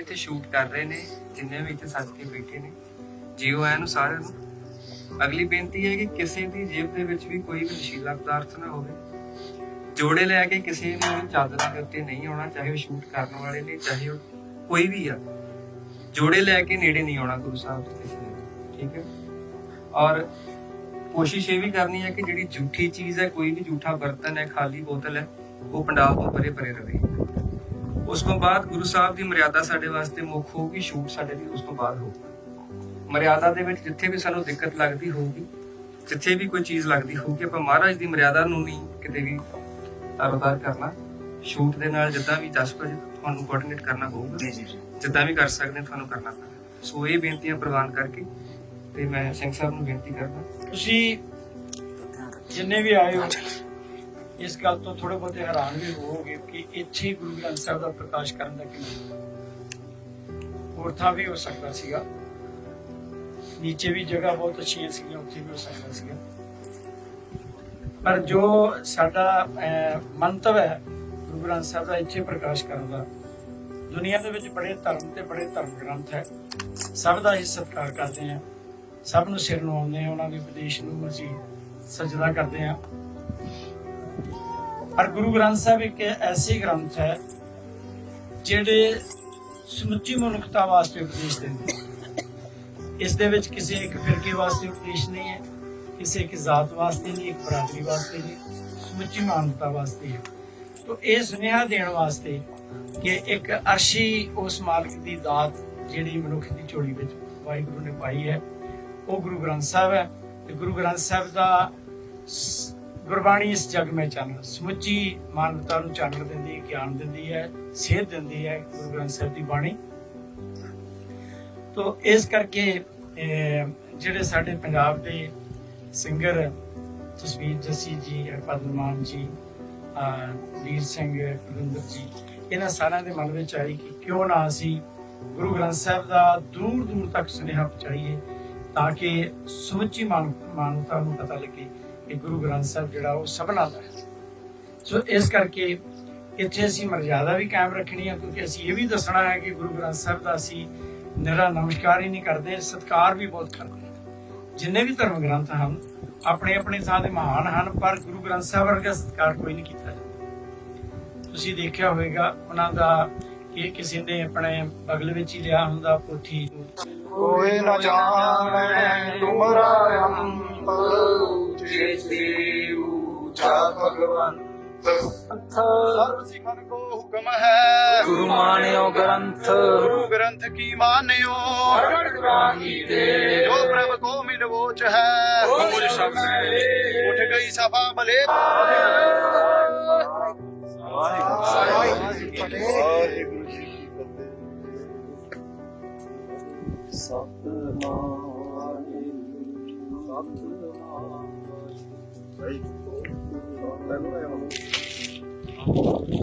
ਇੱਥੇ ਸ਼ੂਟ ਕਰ ਰਹੇ ਨੇ, ਜਿੰਨੇ ਵੀ ਇੱਥੇ ਸੱਜ ਬੈਠੇ ਨੇ। ਜੀਓ ਆਇਆਂ ਨੂੰ ਸਾਰਿਆਂ ਨੂੰ। ਅਗਲੀ ਬੇਨਤੀ ਹੈ ਕਿ ਕਿਸੇ ਦੀ ਜੇਬ ਦੇ ਵਿੱਚ ਵੀ ਕੋਈ ਵੀ ਨਸ਼ੀਲਾ ਪਦਾਰਥ ਨਾ ਹੋਵੇ। ਜੋੜੇ ਲੈ ਕੇ ਕਿਸੇ ਨੂੰ ਚਾਦਰਾਂ ਦੇ ਉੱਤੇ ਨਹੀਂ ਆਉਣਾ, ਚਾਹੇ ਉਹ ਸ਼ੂਟ ਕਰਨ ਵਾਲੇ ਨੇ, ਚਾਹੇ ਉਹ ਕੋਈ ਵੀ ਆ। ਜੋੜੇ ਲੈ ਕੇ ਨੇੜੇ ਨਹੀਂ ਆਉਣਾ ਗੁਰੂ ਸਾਹਿਬ ਦੇ ਕਿਸੇ ਠੀਕ ਹੈ? ਔਰ ਕੋਸ਼ਿਸ਼ ਇਹ ਵੀ ਕਰਨੀ ਹੈ ਕਿ ਜਿਹੜੀ ਝੂਠੀ ਚੀਜ਼ ਹੈ, ਕੋਈ ਵੀ ਝੂਠਾ ਬਰਤਨ ਹੈ, ਖਾਲੀ ਬੋਤਲ ਹੈ, ਉਹ ਪੰਡਾਲ ਤੋਂ ਪਰੇ ਪਰੇ ਰਹੇ। ਉਸ ਤੋਂ ਬਾਅਦ ਗੁਰੂ ਸਾਹਿਬ ਦੀ ਮਰਿਆਦਾ ਸਾਡੇ ਵਾਸਤੇ ਮੁੱਖ ਹੋਊਗੀ ਸ਼ੂਟ ਸਾਡੇ ਲਈ ਉਸ ਤੋਂ ਬਾਅਦ ਹੋਊਗਾ। ਮਰਿਆਦਾ ਦੇ ਵਿੱਚ ਜਿੱਥੇ ਵੀ ਸਾਨੂੰ ਦਿੱਕਤ ਲੱਗਦੀ ਹੋਊਗੀ ਜਿੱਥੇ ਵੀ ਕੋਈ ਚੀਜ਼ ਲੱਗਦੀ ਹੋਊਗੀ ਆਪਾਂ ਮਹਾਰਾਜ ਦੀ ਮਰਿਆਦਾ ਨੂੰ ਨਹੀਂ ਕਿਤੇ ਵੀ ਤਰਦਾਰ ਕਰਨਾ ਸ਼ੂਟ ਦੇ ਨਾਲ ਜਿੱਦਾਂ ਵੀ ਦੱਸ ਵਜੇ ਤੁਹਾਨੂੰ ਕੋਆਰਡੀਨੇਟ ਕਰਨਾ ਪਊਗਾ ਜੀ ਜੀ ਜੀ। ਜਿੱਦਾਂ ਵੀ ਕਰ ਸਕਦੇ ਤੁਹਾਨੂੰ ਕਰਨਾ ਪੈਣਾ। ਸੋ ਇਹ ਬੇਨਤੀਆਂ ਪ੍ਰਵਾਨ ਕਰਕੇ ਤੇ ਮੈਂ ਸਿੰਘ ਸਾਹਿਬ ਨੂੰ ਬੇਨਤੀ ਕਰਦਾ। ਤੁਸੀਂ ਜਿੰਨੇ ਵੀ ਆਏ ਹੋ ਇਸ ਗੱਲ ਤੋਂ ਥੋੜੇ ਬਹੁਤੇ ਹੈਰਾਨ ਵੀ ਹੋਵੋਗੇ ਕਿ ਇੱਥੇ ਗੁਰੂ ਗ੍ਰੰਥ ਸਾਹਿਬ ਦਾ ਪ੍ਰਕਾਸ਼ ਕਰਨ ਦਾ ਕਿਉਂ ਹੋਰ ਥਾਂ ਵੀ ਹੋ ਸਕਦਾ ਸੀਗਾ। ਨੀਚੇ ਵੀ ਜਗ੍ਹਾ ਬਹੁਤ ਅੱਛੀਆਂ ਸੀਗੀਆਂ, ਉੱਥੇ ਵੀ ਹੋ ਸਕਦਾ ਸੀਗਾ। ਪਰ ਜੋ ਸਾਡਾ ਮੰਤਵ ਹੈ ਗੁਰੂ ਗ੍ਰੰਥ ਸਾਹਿਬ ਦਾ ਇੱਥੇ ਪ੍ਰਕਾਸ਼ ਕਰਨ ਦਾ, ਦੁਨੀਆ ਦੇ ਵਿੱਚ ਬੜੇ ਧਰਮ ਤੇ ਬੜੇ ਧਰਮ ਗ੍ਰੰਥ ਹੈ। ਸਭ ਦਾ ਹੀ ਸਤਿਕਾਰ ਕਰਦੇ ਹਾਂ। ਸਭ ਨੂੰ ਸਿਰ ਨੂੰ ਆਉਂਦੇ ਆ ਉਹਨਾਂ ਦੇ ਉਪਦੇਸ਼ ਨੂੰ ਅਸੀਂ ਸਜਦਾ ਕਰਦੇ ਹਾਂ। ਪਰ ਗੁਰੂ ਗ੍ਰੰਥ ਸਾਹਿਬ ਇੱਕ ਐਸੀ ਗ੍ਰੰਥ ਹੈ, ਜਿਹੜੇ ਸਮੁੱਚੀ ਮਨੁੱਖਤਾ ਵਾਸਤੇ ਉਪਦੇਸ਼ ਦਿੰਦੇ ਇਸ ਦੇ ਵਿੱਚ ਕਿਸੇ ਇੱਕ ਫਿਰਕੇ ਵਾਸਤੇ ਉਪਦੇਸ਼ ਨਹੀਂ ਹੈ, ਕਿਸੇ ਇੱਕ ਜ਼ਾਤ ਵਾਸਤੇ ਨਹੀਂ, ਇੱਕ ਬਰਾਦਰੀ ਵਾਸਤੇ ਨਹੀਂ, ਸਮੁੱਚੀ ਮਾਨਵਤਾ ਵਾਸਤੇ ਹੈ। ਤੋ ਇਹ ਸੁਨੇਹਾ ਦੇਣ ਵਾਸਤੇ ਕਿ ਇੱਕ ਅਰਸ਼ੀ ਉਸ ਮਾਲਕ ਦੀ ਦਾਤ ਜਿਹੜੀ ਮਨੁੱਖ ਦੀ ਝੋਲੀ ਵਿੱਚ ਵਾਹਿਗੁਰੂ ਨੇ ਪਾਈ ਹੈ, ਉਹ ਗੁਰੂ ਗ੍ਰੰਥ ਸਾਹਿਬ ਹੈ। ਤੇ ਗੁਰੂ ਗ੍ਰੰਥ ਸਾਹਿਬ ਦਾ ਗੁਰਬਾਣੀ ਇਸ ਜਗ ਵਿੱਚ ਚਾਨਣ ਸਮੁੱਚੀ ਮਾਨਵਤਾ ਨੂੰ ਚਾਨਣ ਦਿੰਦੀ ਹੈ, ਗਿਆਨ ਦਿੰਦੀ ਹੈ, ਸੇਧ ਦਿੰਦੀ ਹੈ ਗੁਰੂ ਗ੍ਰੰਥ ਸਾਹਿਬ ਦੀ ਬਾਣੀ। ਤੋ ਇਸ ਕਰਕੇ ਜਿਹੜੇ ਸਾਡੇ ਪੰਜਾਬ ਦੇ ਸਿੰਗਰ ਜਸਵੀਰ ਜੱਸੀ ਜੀ, ਹਰਪਾਲ ਜੀ ਵੀਰ ਸਿੰਘ ਕੁਲਿੰਦਰ ਜੀ, ਇਹਨਾਂ ਸਾਰਿਆਂ ਦੇ ਮਨ ਵਿੱਚ ਆਈ ਕਿ ਕਿਉਂ ਨਾ ਅਸੀਂ ਗੁਰੂ ਗ੍ਰੰਥ ਸਾਹਿਬ ਦਾ ਦੂਰ ਦੂਰ ਤੱਕ ਸੁਨੇਹਾ ਪਹੁੰਚਾਈਏ, ਤਾਂ ਕਿ ਸਮੁੱਚੀ ਮਾਨਵਤਾ ਨੂੰ ਪਤਾ ਲੱਗੇ। ਕਿ ਗੁਰੂ ਗ੍ਰੰਥ ਸਾਹਿਬ ਜਿਹੜਾ ਉਹ ਸਭਨਾ ਦਾ ਹੈ। ਸੋ ਇਸ ਕਰਕੇ ਇੱਥੇ ਅਸੀਂ ਮਰਜ਼ਾਦਾ ਵੀ ਕਾਇਮ ਰੱਖਣੀ ਹੈ, ਕਿਉਂਕਿ ਅਸੀਂ ਇਹ ਵੀ ਦੱਸਣਾ ਹੈ ਕਿ ਗੁਰੂ ਗ੍ਰੰਥ ਸਾਹਿਬ ਦਾ ਅਸੀਂ ਨਿਰਾ ਨਮਸਕਾਰ ਹੀ ਨਹੀਂ ਕਰਦੇ, ਸਤਿਕਾਰ ਵੀ ਬਹੁਤ ਕਰਦੇ ਜਿੰਨੇ ਵੀ ਧਰਮ ਗ੍ਰੰਥ ਹਨ, ਆਪਣੇ ਆਪਣੇ ਥਾਂ ਤੇ ਮਹਾਨ ਹਨ, ਪਰ ਗੁਰੂ ਗ੍ਰੰਥ ਸਾਹਿਬ ਵਰਗਾ ਸਤਿਕਾਰ ਕੋਈ ਨਹੀਂ ਕੀਤਾ ਜਾਂਦਾ। ਤੁਸੀਂ ਦੇਖਿਆ ਹੋਵੇਗਾ, ਉਹਨਾਂ ਦਾ ਕਿ ਕਿਸੇ ਨੇ ਆਪਣੇ ਬਗਲ ਵਿੱਚ ਹੀ ਲਿਆ ਹੁੰਦਾ ਪੋਥੀ ਕੋਏ ਨ ਜਾਣੈ, ਤੁਮਰਾ ਭਗਵੰਤ ਸਰਬ ਸਿਖਨ ਕੋ ਹੁਕਮ ਹੈ ਗੁਰੂ ਮਾਨਿਓ ਗ੍ਰੰਥ ਗੁਰੂ ਗ੍ਰੰਥ ਕੀ ਮਾਨਿਓ ਜੋ ਪ੍ਰਭ ਕੋ ਮਿਲਵੋਚ ਹੈ ਕਬੂਲ ਸ਼ਬਦ ਉਠ ਗਈ ਸਭਾ ਭਲੇ 可以，好ょっと今タ？